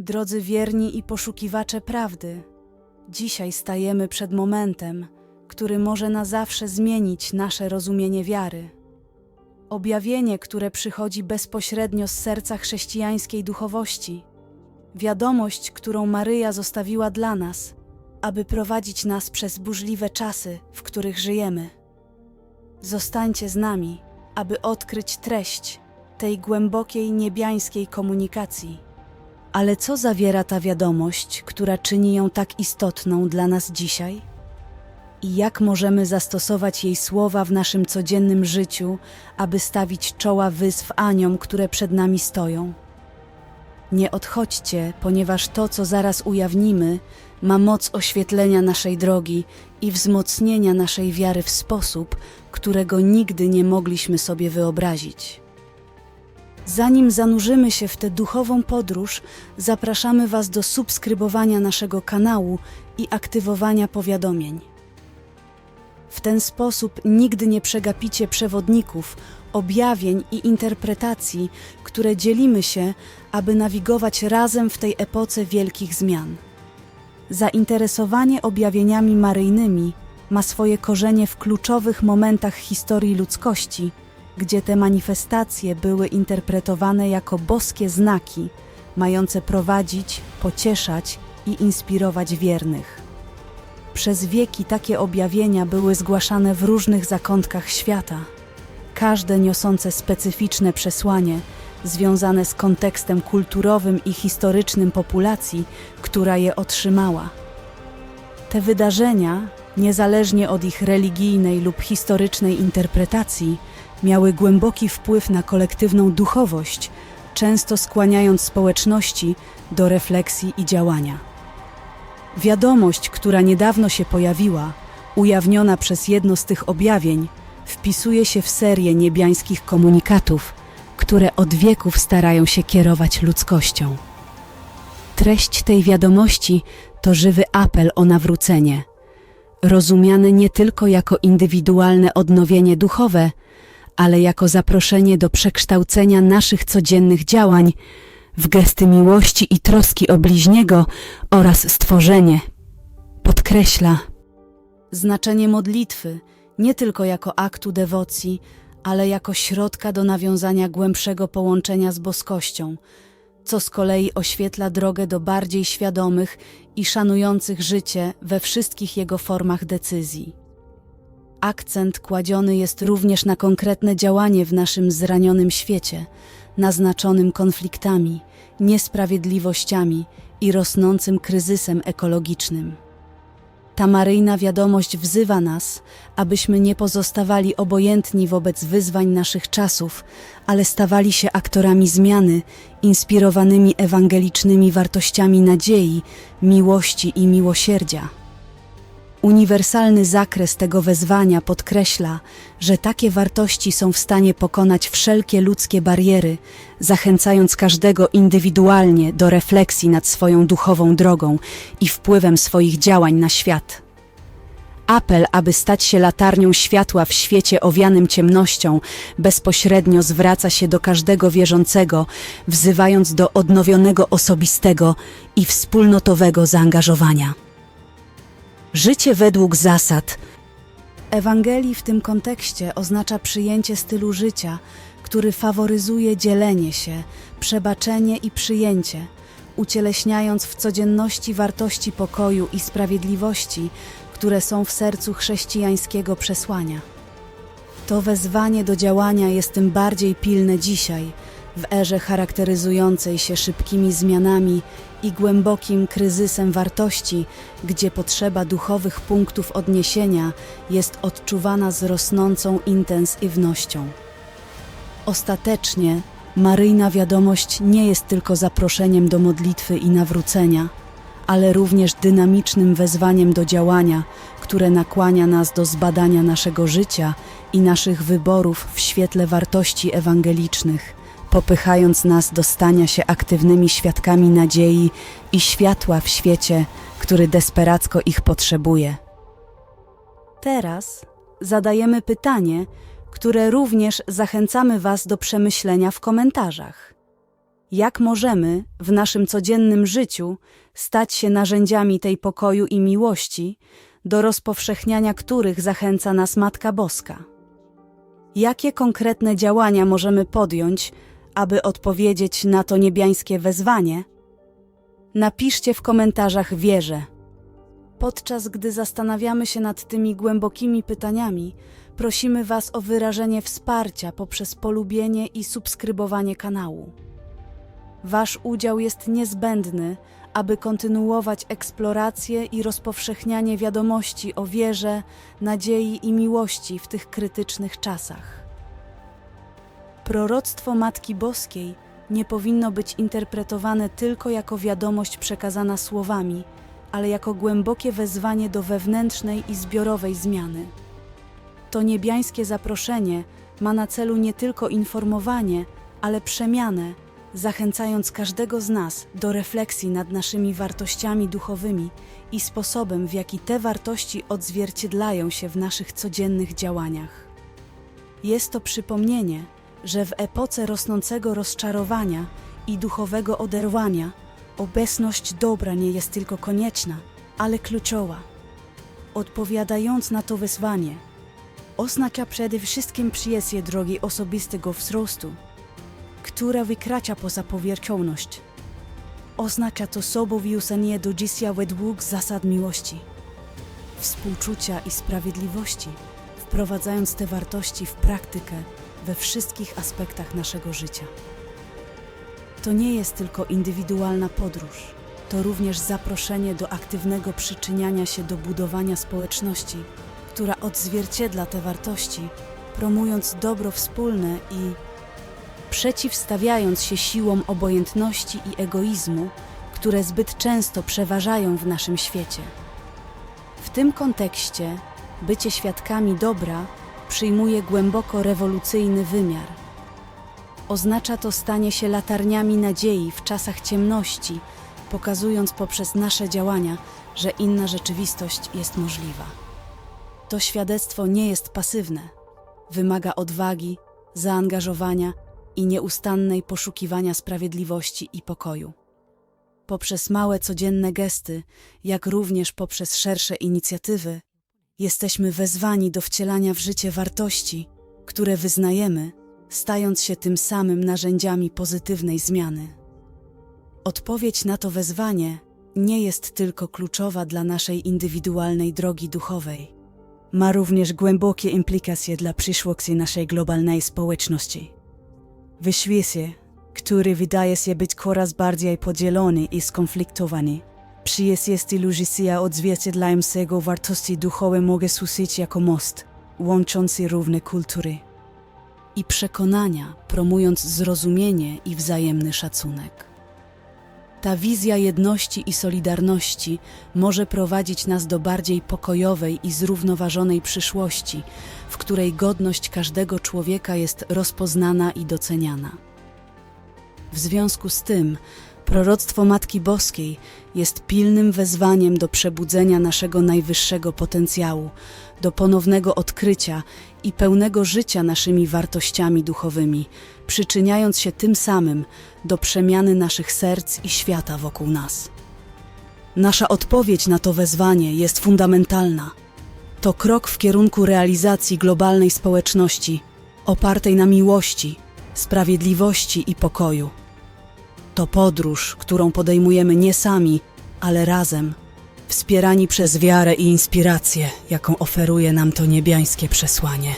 Drodzy wierni i poszukiwacze prawdy, dzisiaj stajemy przed momentem, który może na zawsze zmienić nasze rozumienie wiary. Objawienie, które przychodzi bezpośrednio z serca chrześcijańskiej duchowości. Wiadomość, którą Maryja zostawiła dla nas, aby prowadzić nas przez burzliwe czasy, w których żyjemy. Zostańcie z nami, aby odkryć treść tej głębokiej niebiańskiej komunikacji. Ale co zawiera ta wiadomość, która czyni ją tak istotną dla nas dzisiaj? I jak możemy zastosować jej słowa w naszym codziennym życiu, aby stawić czoła wyzw Aniom, które przed nami stoją? Nie odchodźcie, ponieważ to, co zaraz ujawnimy, ma moc oświetlenia naszej drogi i wzmocnienia naszej wiary w sposób, którego nigdy nie mogliśmy sobie wyobrazić. Zanim zanurzymy się w tę duchową podróż, zapraszamy Was do subskrybowania naszego kanału i aktywowania powiadomień. W ten sposób nigdy nie przegapicie przewodników, objawień i interpretacji, które dzielimy się, aby nawigować razem w tej epoce wielkich zmian. Zainteresowanie objawieniami maryjnymi ma swoje korzenie w kluczowych momentach historii ludzkości, gdzie te manifestacje były interpretowane jako boskie znaki, mające prowadzić, pocieszać i inspirować wiernych. Przez wieki takie objawienia były zgłaszane w różnych zakątkach świata, każde niosące specyficzne przesłanie związane z kontekstem kulturowym i historycznym populacji, która je otrzymała. Te wydarzenia, niezależnie od ich religijnej lub historycznej interpretacji, miały głęboki wpływ na kolektywną duchowość, często skłaniając społeczności do refleksji i działania. Wiadomość, która niedawno się pojawiła, ujawniona przez jedno z tych objawień, wpisuje się w serię niebiańskich komunikatów, które od wieków starają się kierować ludzkością. Treść tej wiadomości to żywy apel o nawrócenie, rozumiany nie tylko jako indywidualne odnowienie duchowe, ale jako zaproszenie do przekształcenia naszych codziennych działań w gesty miłości i troski o bliźniego oraz stworzenie. Podkreśla znaczenie modlitwy nie tylko jako aktu dewocji, ale jako środka do nawiązania głębszego połączenia z boskością, co z kolei oświetla drogę do bardziej świadomych i szanujących życie we wszystkich jego formach decyzji. Akcent kładziony jest również na konkretne działanie w naszym zranionym świecie, naznaczonym konfliktami, niesprawiedliwościami i rosnącym kryzysem ekologicznym. Ta maryjna wiadomość wzywa nas, abyśmy nie pozostawali obojętni wobec wyzwań naszych czasów, ale stawali się aktorami zmiany, inspirowanymi ewangelicznymi wartościami nadziei, miłości i miłosierdzia. Uniwersalny zakres tego wezwania podkreśla, że takie wartości są w stanie pokonać wszelkie ludzkie bariery, zachęcając każdego indywidualnie do refleksji nad swoją duchową drogą i wpływem swoich działań na świat. Apel, aby stać się latarnią światła w świecie owianym ciemnością, bezpośrednio zwraca się do każdego wierzącego, wzywając do odnowionego osobistego i wspólnotowego zaangażowania. Życie według zasad. Ewangelii w tym kontekście oznacza przyjęcie stylu życia, który faworyzuje dzielenie się, przebaczenie i przyjęcie, ucieleśniając w codzienności wartości pokoju i sprawiedliwości, które są w sercu chrześcijańskiego przesłania. To wezwanie do działania jest tym bardziej pilne dzisiaj, w erze charakteryzującej się szybkimi zmianami i głębokim kryzysem wartości, gdzie potrzeba duchowych punktów odniesienia jest odczuwana z rosnącą intensywnością. Ostatecznie, maryjna wiadomość nie jest tylko zaproszeniem do modlitwy i nawrócenia, ale również dynamicznym wezwaniem do działania, które nakłania nas do zbadania naszego życia i naszych wyborów w świetle wartości ewangelicznych, popychając nas do stania się aktywnymi świadkami nadziei i światła w świecie, który desperacko ich potrzebuje. Teraz zadajemy pytanie, które również zachęcamy Was do przemyślenia w komentarzach. Jak możemy w naszym codziennym życiu stać się narzędziami tej pokoju i miłości, do rozpowszechniania których zachęca nas Matka Boska? Jakie konkretne działania możemy podjąć, aby odpowiedzieć na to niebiańskie wezwanie? Napiszcie w komentarzach wierzę. Podczas gdy zastanawiamy się nad tymi głębokimi pytaniami, prosimy Was o wyrażenie wsparcia poprzez polubienie i subskrybowanie kanału. Wasz udział jest niezbędny, aby kontynuować eksplorację i rozpowszechnianie wiadomości o wierze, nadziei i miłości w tych krytycznych czasach. Proroctwo Matki Boskiej nie powinno być interpretowane tylko jako wiadomość przekazana słowami, ale jako głębokie wezwanie do wewnętrznej i zbiorowej zmiany. To niebiańskie zaproszenie ma na celu nie tylko informowanie, ale przemianę, zachęcając każdego z nas do refleksji nad naszymi wartościami duchowymi i sposobem, w jaki te wartości odzwierciedlają się w naszych codziennych działaniach. Jest to przypomnienie, że w epoce rosnącego rozczarowania i duchowego oderwania obecność dobra nie jest tylko konieczna, ale kluczowa. Odpowiadając na to wezwanie, oznacza przede wszystkim przyjęcie drogi osobistego wzrostu, która wykracza poza powierzchowność. Oznacza to zobowiązanie do życia według zasad miłości, współczucia i sprawiedliwości, wprowadzając te wartości w praktykę we wszystkich aspektach naszego życia. To nie jest tylko indywidualna podróż, to również zaproszenie do aktywnego przyczyniania się do budowania społeczności, która odzwierciedla te wartości, promując dobro wspólne i przeciwstawiając się siłom obojętności i egoizmu, które zbyt często przeważają w naszym świecie. W tym kontekście bycie świadkami dobra przyjmuje głęboko rewolucyjny wymiar. Oznacza to stanie się latarniami nadziei w czasach ciemności, pokazując poprzez nasze działania, że inna rzeczywistość jest możliwa. To świadectwo nie jest pasywne. Wymaga odwagi, zaangażowania i nieustannej poszukiwania sprawiedliwości i pokoju. Poprzez małe codzienne gesty, jak również poprzez szersze inicjatywy, jesteśmy wezwani do wcielania w życie wartości, które wyznajemy, stając się tym samym narzędziami pozytywnej zmiany. Odpowiedź na to wezwanie nie jest tylko kluczowa dla naszej indywidualnej drogi duchowej, ma również głębokie implikacje dla przyszłości naszej globalnej społeczności. W świecie, który wydaje się być coraz bardziej podzielony i skonfliktowany, przyjęcie lużycia odzwierciedlającego wartości duchowe mogę służyć jako most, łączący równe kultury i przekonania, promując zrozumienie i wzajemny szacunek. Ta wizja jedności i solidarności może prowadzić nas do bardziej pokojowej i zrównoważonej przyszłości, w której godność każdego człowieka jest rozpoznana i doceniana. W związku z tym, proroctwo Matki Boskiej jest pilnym wezwaniem do przebudzenia naszego najwyższego potencjału, do ponownego odkrycia i pełnego życia naszymi wartościami duchowymi, przyczyniając się tym samym do przemiany naszych serc i świata wokół nas. Nasza odpowiedź na to wezwanie jest fundamentalna. To krok w kierunku realizacji globalnej społeczności opartej na miłości, sprawiedliwości i pokoju. To podróż, którą podejmujemy nie sami, ale razem, wspierani przez wiarę i inspirację, jaką oferuje nam to niebiańskie przesłanie.